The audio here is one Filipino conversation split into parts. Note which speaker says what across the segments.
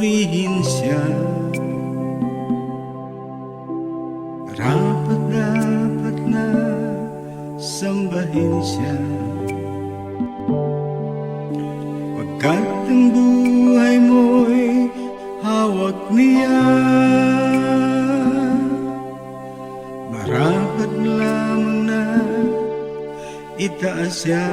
Speaker 1: purihin siya. Rapat dapat na sambahin siya. Pagkat ang buhay mo'y hawak niya Marapat lamang na itaas siya.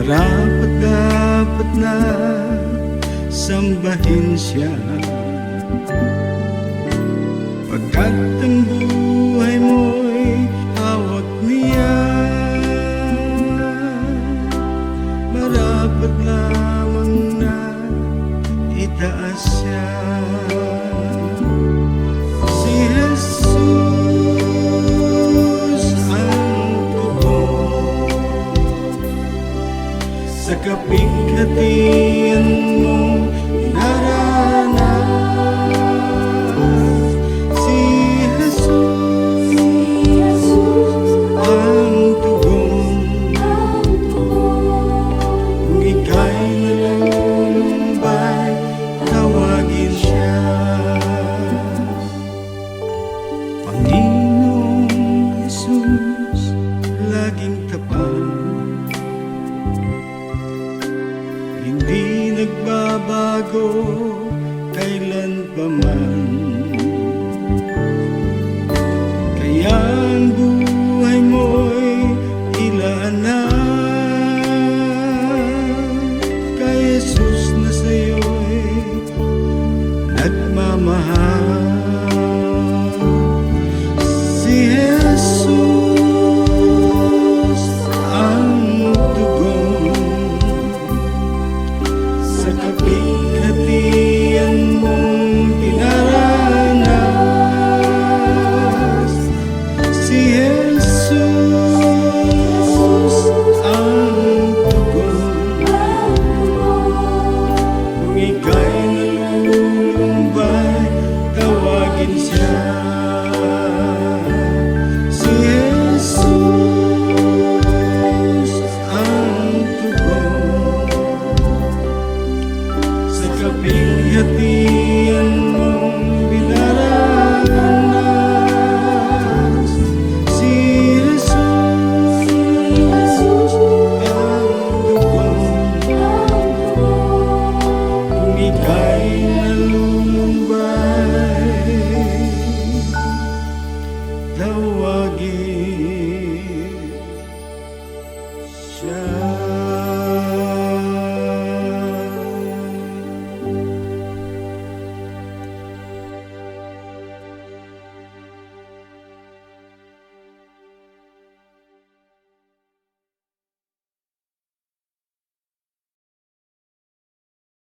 Speaker 1: Karapat dapat na sambahin siya. Pagkat ang buhay be. bago kailan pa man. kapighatian mong binaranas si Jesus ang dugong kung ika'y